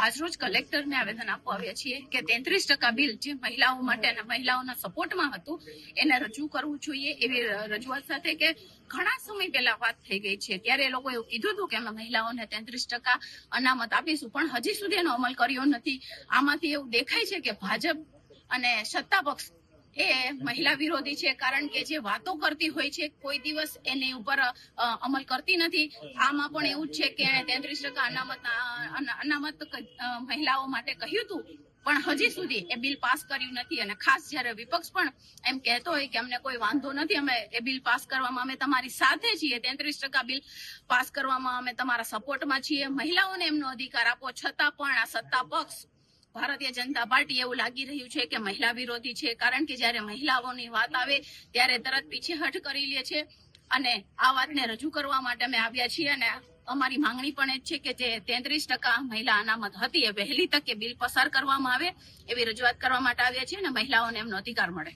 આજરોજ કલેક્ટરને આવેદન આપવા આવ્યા છીએ કે તેત્રીસ ટકા બિલ જે મહિલાઓ માટે અને મહિલાઓના સપોર્ટમાં હતું, એને રજૂ કરવું જોઈએ. એવી રજૂઆત સાથે કે ઘણા સમય પહેલા વાત થઈ ગઈ છે. ત્યારે એ લોકો એવું કીધું હતું કે અમે મહિલાઓને તેત્રીસ ટકા અનામત આપીશું, પણ હજી સુધી એનો અમલ કર્યો નથી. આમાંથી એવું દેખાય છે કે ભાજપ અને સત્તા પક્ષ એ મહિલા વિરોધી છે, કારણ કે જે વાતો કરતી હોય છે, કોઈ દિવસ એની ઉપર અમલ કરતી નથી. આમાં પણ એવું જ છે કે તેત્રીસ ટકા અનામત અનામત મહિલાઓ માટે કહ્યું હતું. પણ હજી સુધી એ બિલ પાસ કર્યું નથી અને ખાસ જ્યારે વિપક્ષ પણ એમ કહેતો હોય કે અમને કોઈ વાંધો નથી, અમે એ બિલ પાસ કરવામાં, અમે તમારી સાથે છીએ. તેત્રીસ ટકા બિલ પાસ કરવામાં અમે તમારા સપોર્ટમાં છીએ. મહિલાઓને એમનો અધિકાર આપો. છતાં પણ આ સત્તા પક્ષ ભારતીય જનતા પાર્ટી એવું લાગી રહ્યું છે કે મહિલા વિરોધી છે, કારણ કે જ્યારે મહિલાઓની વાત આવે ત્યારે તરત પીછેહઠ કરી લે છે. અને આ વાતને રજૂ કરવા માટે અમે આવ્યા છીએ અને અમારી માંગણી પણ એ છે કે જે તેત્રીસ ટકા મહિલા અનામત હતી એ વહેલી તકે બિલ પસાર કરવામાં આવે એવી રજૂઆત કરવા માટે આવ્યા છીએ અને મહિલાઓને એમનો અધિકાર મળે.